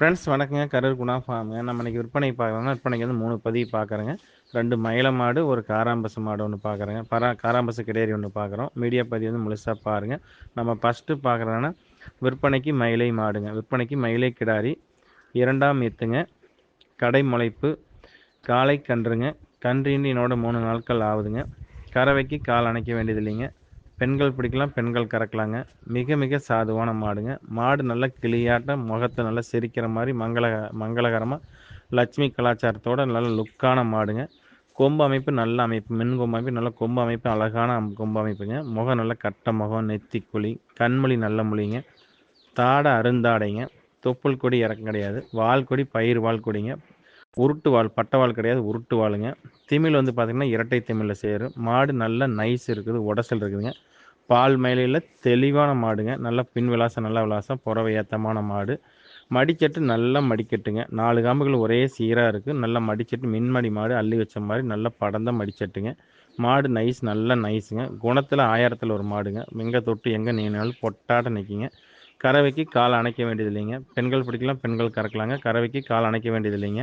Friends வணக்கங்க. கரூர் குணா ஃபார்முங்க நம்ம இன்றைக்கி விற்பனை பார்க்குறோங்க விற்பனைக்கு வந்து மூணு பதிவு பார்க்குறேங்க. ரெண்டு மயில மாடு ஒரு காராம்பசு மாடு ஒன்று பார்க்குறேங்க. பரா காராம்பசு கிடேரி ஒன்று பார்க்குறோம். மீடியா பதிவு வந்து முழுசாக பாருங்கள் நம்ம ஃபஸ்ட்டு பார்க்குறோன்னா விற்பனைக்கு மயிலை மாடுங்க. விற்பனைக்கு மயிலை கிடாரி. இரண்டாம் எத்துங்க. கடை முளைப்பு. காலை கன்றுங்க. கன்றின்னு என்னோட மூணு நாட்கள் ஆகுதுங்க. கறவைக்கு கால் அணைக்க வேண்டியது இல்லைங்க பெண்கள் பிடிக்கலாம் பெண்கள் கறக்கலாங்க. மிக மிக சாதுவான மாடுங்க. மாடு நல்லா கிளியாட்டம் முகத்தை நல்லா சிரிக்கிற மாதிரி மங்கள மங்களகரமாக லட்சுமி கலாச்சாரத்தோட நல்ல லுக்கான மாடுங்க. கொம்பு அமைப்பு நல்ல அமைப்பு மின் கொம்பு அமைப்பு நல்ல கொம்பு அமைப்பு அழகான கொம்பு அமைப்புங்க. முகம் நல்ல கட்ட முகம் நெத்தி குழி கண்மொழி நல்ல மொழிங்க. தாடை அருந்தாடைங்க. தொப்புள் கொடி இறக்கம் கிடையாது. வால் கொடி பயிர் வால் கொடிங்க. உருட்டு வால் பட்டை வால் கிடையாது உருட்டு வாளுங்க. திமிழ் வந்து பார்த்திங்கன்னா இரட்டை திமிழில் சேரும். மாடு நல்ல நைஸ் இருக்குது உடசல் இருக்குதுங்க. பால் மேலையில் தெளிவான மாடுங்க. நல்ல பின் விலாசம் நல்ல விலாசம் புறவை ஏத்தமான மாடு. மடிக்கட்டு நல்லா மடிக்கட்டுங்க. நாலு காம்புகள் ஒரே சீராக இருக்குது நல்ல மடிச்சட்டு மின்மடி மாடு அள்ளி வச்ச மாதிரி நல்லா படந்த மடிச்சட்டுங்க. மாடு நைஸ் நல்லா நைஸுங்க. குணத்தில் ஆயிரத்தில் ஒரு மாடுங்க. எங்கே தொட்டு எங்கே நீனாலும் பொட்டாட்ட நிற்கிங்க கறவைக்கு கால் அணைக்க வேண்டியது இல்லைங்க பெண்கள் பிடிக்கலாம் பெண்கள் கறக்கலாங்க. கறவைக்கு கால் அணைக்க வேண்டியது இல்லைங்க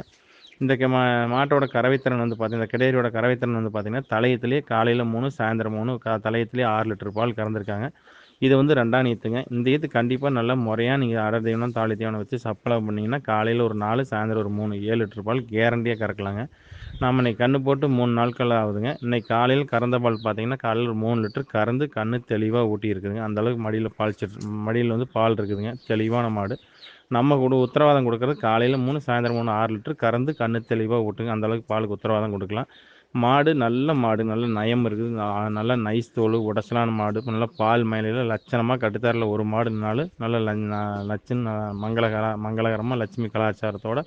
இந்த க- மா மாட்டோட கறவைத்திறன் வந்து பார்த்தீங்கன்னா இந்த கிடேரியோட கறவைத்திறன் வந்து பார்த்தீங்கன்னா தலையத்துலேயே காலையில் மூணு சாயந்தரம் மூணு கா தலையத்துலேயே ஆறு லிட்டர் பால் கறந்துருக்காங்க. இது வந்து ரெண்டாம் ஈத்துங்க இந்த ஈத்து கண்டிப்பாக நல்லா முறையாக நீங்கள் அடர் தீவனம் தாலி தீவனம் வச்சு சப்ளை பண்ணிங்கன்னா காலையில் ஒரு நாலு சாயந்தரம் ஒரு மூணு ஏழு லிட்டர் பால் கேரண்டியாக கறக்கலாங்க. நம்ம இன்னைக்கு கண்ணு போட்டு மூணு நாட்கள் ஆகுதுங்க. இன்னைக்கு காலையில் கறந்த பால் பார்த்தீங்கன்னா காலையில் ஒரு மூணு லிட்டர் கறந்து கண்ணு தெளிவாக ஊட்டி இருக்குதுங்க. அந்த அளவுக்கு மடியில் பால் மடியில் வந்து பால் இருக்குதுங்க. தெளிவான மாடு. நம்ம கூட உத்தரவாதம் கொடுக்கறது காலையில் மூணு சாயந்தரம் மூணு ஆறு லிட்டர் கறந்து கண்ணு தெளிவாக ஊட்டுங்க. அந்தளவுக்கு பாலுக்கு உத்தரவாதம் கொடுக்கலாம். மாடு நல்ல மாடு நல்ல நயம் இருக்குது. நல்ல நைஸ் தோல் உடச்சலான மாடு நல்ல பால் மயிலையில் லட்சணமாக கட்டுத்தரில் ஒரு மாடுனாலும் நல்ல ல- லட்சம் மங்களகர மங்களகரமாக லட்சுமி கலாச்சாரத்தோட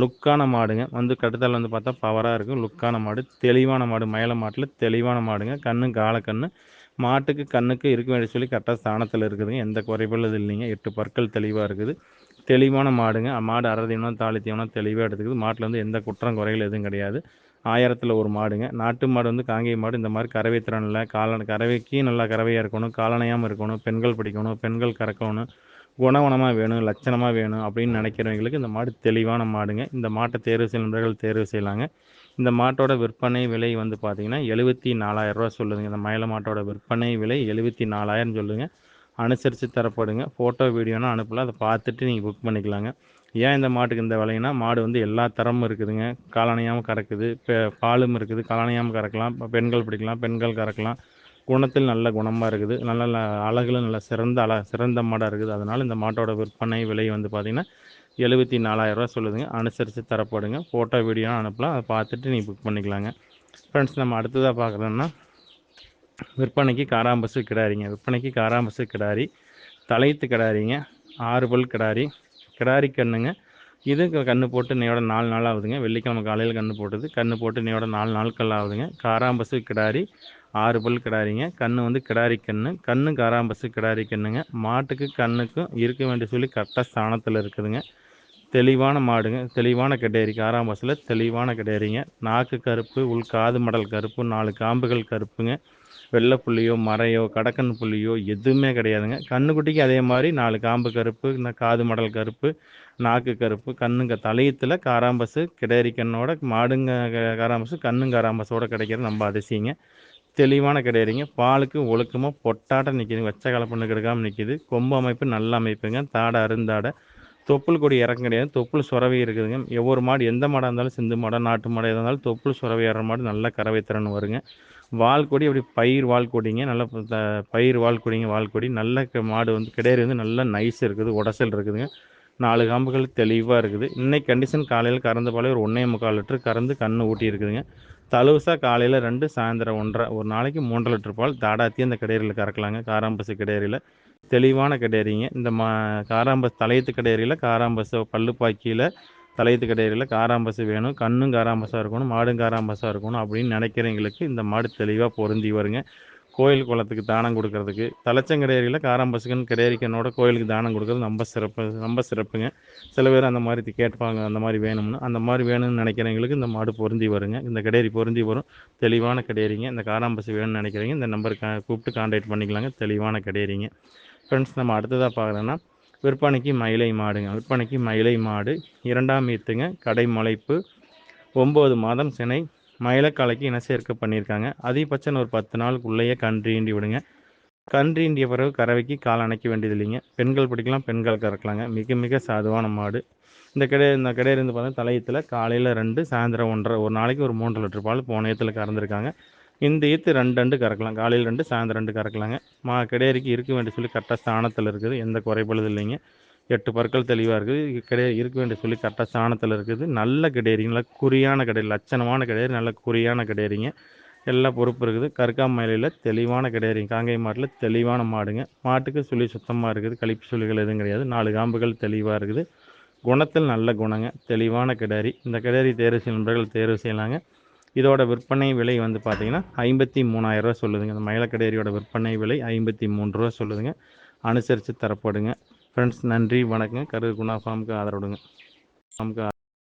லுக்கான மாடுங்க. வந்து கட்டுத்தரில் வந்து பார்த்தா பவராக இருக்கும் லுக்கான மாடு தெளிவான மாடு மயில மாட்டில் தெளிவான மாடுங்க. கண்ணு கால கண்ணு மாட்டுக்கு கண்ணுக்கு இருக்க வேண்டிய சொல்லி கரெக்டாக ஸ்தானத்தில் இருக்குதுங்க. எந்த குறைபாடு இல்லைங்க. எட்டு பற்கள் தெளிவாக இருக்குது. தெளிவான மாடுங்க. மாடு அரை தீவனம் தாலி தீவனம் தெளிவாக எடுத்துக்குது. மாட்டில் வந்து எந்த குற்றம் குறைகள் எதுவும் கிடையாது. ஆயிரத்தில் ஒரு மாடுங்க. நாட்டு மாடு வந்து காங்கேய மாடு. இந்த மாதிரி கறவை திறனில் காலன் கறவைக்கு நல்லா கறவையாக இருக்கணும் காலணையாமல் இருக்கணும் பெண்கள் பிடிக்கணும் பெண்கள் கறக்கணும் குணவனமாக வேணும் லட்சணமாக வேணும் அப்படின்னு நினைக்கிறவங்களுக்கு இந்த மாடு தெளிவான மாடுங்க. இந்த மாட்டை தேர்வு செய்யும் நண்பர்கள் தேர்வு செய்யலாங்க. இந்த மாட்டோட விற்பனை விலை வந்து பார்த்தீங்கன்னா எழுபத்தி நாலாயிரரூவா சொல்லுதுங்க. இந்த மயில மாட்டோட விற்பனை விலை எழுபத்தி நாலாயிரம் சொல்லுங்கள் அனுசரித்து தரப்படுங்க ஃபோட்டோ வீடியோனா அனுப்பலாம். அதை பார்த்துட்டு நீங்கள் புக் பண்ணிக்கலாங்க. ஏன் இந்த மாட்டுக்கு இந்த விலைனா மாடு வந்து எல்லா தரமும் இருக்குதுங்க. காலணையாமல் கறக்குது. பாலும் இருக்குது. காலணையாமல் கறக்கலாம். பெண்கள் பிடிக்கலாம். பெண்கள் கறக்கலாம். குணத்தில் நல்ல குணமாக இருக்குது. நல்ல நல்ல அழகுல நல்ல சிறந்த அழ சிறந்த மாடாக இருக்குது. அதனால் இந்த மாட்டோட விற்பனை விலை வந்து பார்த்திங்கன்னா எழுபத்தி நாலாயிரரூவா சொல்லுதுங்க. அனுசரித்து தரப்படுங்க. ஃபோட்டோ வீடியோ அனுப்பலாம். அதை பார்த்துட்டு நீங்கள் புக் பண்ணிக்கலாங்க. ஃப்ரெண்ட்ஸ் நம்ம அடுத்ததாக பார்க்குறோன்னா விற்பனைக்கு காராம்பசு கிடாரிங்க. விற்பனைக்கு காராம்பசு கிடாரி தலைத்து கிடாரிங்க ஆறு பல் கிடாரி கிடாரி கண்ணுங்க. இது க- கண்ணு போட்டு இன்னையோட நாலு நாள் ஆகுதுங்க. வெள்ளிக்கிழமை காலையில் கண்ணு போட்டது. கண்ணு போட்டு இன்னையோட நாலு நாட்கள் ஆகுதுங்க. காராம்பசு கிடாரி ஆறு பல் கிடாரிங்க. கண்ணு வந்து கிடாரி கண்ணு. கண்ணு காராம்பசு கிடாரி கண்ணுங்க. மாட்டுக்கு கண்ணுக்கும் இருக்க வேண்டிய சொல்லி கரெக்டாக ஸ்தானத்தில் இருக்குதுங்க. தெளிவான மாடுங்க. தெளிவான கெடேரி காராம்பஸில் தெளிவான கட்டேரிங்க நாக்கு கருப்பு உள் காது மடல் கருப்பு நாலு காம்புகள் கருப்புங்க. வெள்ளை புள்ளியோ மறையோ கடக்கன் புள்ளியோ எதுவுமே கிடையாதுங்க. கண்ணுக்குட்டிக்கு அதே மாதிரி நாலு காம்பு கருப்பு காது மடல் கருப்பு நாக்கு கருப்பு கண்ணுங்க தலையத்தில் காராம்பசு கிடேரி கண்ணோட மாடுங்க க- காராம்பசு கண்ணுங்க காராம்பஸோட கிடைக்கிறது நம்ம அதிசயங்க. தெளிவான கிடையாதுங்க பாலுக்கு ஒழுக்கமாக பொட்டாட்டம் நிற்கிது வச்ச கலப்பண்ணு கெடுக்காமல் நிற்கிது கொம்பு அமைப்பு நல்ல அமைப்புங்க. தாடை அருந்தாடை தொப்புள் கொடி இறக்கம் கிடையாது. தொப்புள் சுரவை இருக்குதுங்க. ஒவ்வொரு மாடு எந்த மாடாக இருந்தாலும் சிந்து மாடாக நாட்டு மாடாக இருந்தாலும் தொப்புள் சுரவை ஏற மாடு நல்ல கறவை திறன் வருங்க. வால் கொடி அப்படி பயிர் வால் கொடிங்க. நல்லா பயிர் வால் கொடிங்க வால் கொடி. நல்ல க- மாடு வந்து கிடையாது வந்து நல்ல நைஸ் இருக்குது. உடசல் இருக்குதுங்க. நாலு காம்புகள் தெளிவாக இருக்குது. இன்னைக்கு கண்டிஷன் காலையில் கறந்த பாலே ஒரு ஒன்றே முக்கால் லிட்டர் கறந்து கண்ணு ஊட்டி இருக்குதுங்க. தலுசா காலையில் ரெண்டு சாயந்தரம் ஒன்றரை ஒரு நாளைக்கு மூன்றரை லிட்டர் பால் தாடாத்தி அந்த கிடையரில் கறக்கலாங்க. காராம்பசு கிடையரில் தெளிவான கிடையறிங்க. இந்த மா காராம்பஸ் தலையத்து கடையறியில் காராம்பஸை பல்லுப்பாக்கியில் தலையத்து கடையறியில் காராம்பஸ் வேணும். கண்ணும் காராம்பஸாக இருக்கணும் மாடும் காராம்பஸாக இருக்கணும் அப்படின்னு நினைக்கிறவங்களுக்கு இந்த மாடு தெளிவாக பொருந்தி வருங்க. கோயில் குளத்துக்கு தானம் கொடுக்கறதுக்கு. தலைச்சங்கடையறியில் காராம்பசுக்கன் கிடையரிக்கனோட கோயிலுக்கு தானம் கொடுக்கறது ரொம்ப சிறப்பு ரொம்ப சிறப்புங்க. சில பேர் அந்த மாதிரி கேட்பாங்க அந்த மாதிரி வேணும்னு. அந்த மாதிரி வேணும்னு நினைக்கிறவங்களுக்கு இந்த மாடு பொருந்தி வருங்க. இந்த கிடையரி பொருந்தி வரும். தெளிவான கடையறிங்க. இந்த காராம்பசு வேணும்னு நினைக்கிறீங்க இந்த நம்பருக்கு கூப்பிட்டு கான்டாக்ட் பண்ணிக்கலாங்க. தெளிவான கடையறிங்க. ஃப்ரெண்ட்ஸ் நம்ம அடுத்ததாக பார்க்குறோன்னா விற்பனைக்கு மயிலை மாடுங்க. விற்பனைக்கு மயிலை மாடு. இரண்டாம் ஈத்துங்க கடை முளைப்பு. ஒம்பது மாதம் சினை. மயிலக்காலைக்கு இன சேர்க்கை பண்ணியிருக்காங்க. அதிகபட்சம் ஒரு பத்து நாளுக்குள்ளேயே கன்று ஈண்டி விடுங்க. கன்று ஈண்டிய பிறகு கறவைக்கு கால் அணைக்க வேண்டியது இல்லைங்க. பெண்கள் பிடிக்கலாம் பெண்கள் கறக்கலாங்க. மிக மிக சாதுவான மாடு. இந்த கடை இந்த கடையிலேருந்து பார்த்தா தலையத்தில் காலையில் ரெண்டு சாயந்தரம் ஒன்றரை ஒரு நாளைக்கு ஒரு மூன்று லிட்டர் பால் போன ஈத்தில் கறந்துருக்காங்க. இந்த ஈத்து ரெண்டு ரெண்டு கறக்கலாம் காலையில் ரெண்டு சாயந்தரம் ரெண்டு கறக்கலாங்க. மா கிடையறிக்கு இருக்க வேண்டிய சொல்லி கரெக்டாக ஸ்தானத்தில் இருக்குது. எந்த குறைபாடு இல்லைங்க. எட்டு பற்கள் தெளிவாக இருக்குது. கிடையாது இருக்க வேண்டிய சொல்லி கரெக்டாக ஸ்தானத்தில் இருக்குது. நல்ல கிடையறிங்க. நல்ல குறியான கிடையாது லட்சணமான கிடையாது நல்ல குறியான கிடையறிங்க. எல்லா பொறுப்பு இருக்குது. கருக்காமலையில் தெளிவான கிடையாதுங்க காங்கை மாட்டில் தெளிவான மாடுங்க. மாட்டுக்கு சுழி சுத்தமாக இருக்குது. கழிப்பு சுழிகள் எதுவும் கிடையாது. நாலு காம்புகள் தெளிவாக இருக்குது. குணத்தில் நல்ல குணங்க. தெளிவான கிடாரி இந்த கிடாரி தேர்வு செய்யும் நண்பர்கள் தேர்வு செய்யலாங்க. இதோட விற்பனை விலை வந்து பார்த்தீங்கன்னா ஐம்பத்தி மூணாயிரரூவா சொல்லுதுங்க. இந்த மயிலக்கடேரியோட விற்பனை விலை ஐம்பத்தி மூணு ரூபா சொல்லுதுங்க. அனுசரித்து தரப்படுங்க. ஃப்ரெண்ட்ஸ் நன்றி வணக்கங்க. கரு குணா ஃபார்முக்கு ஆதரவுடுங்க. ஃபார்முக்கு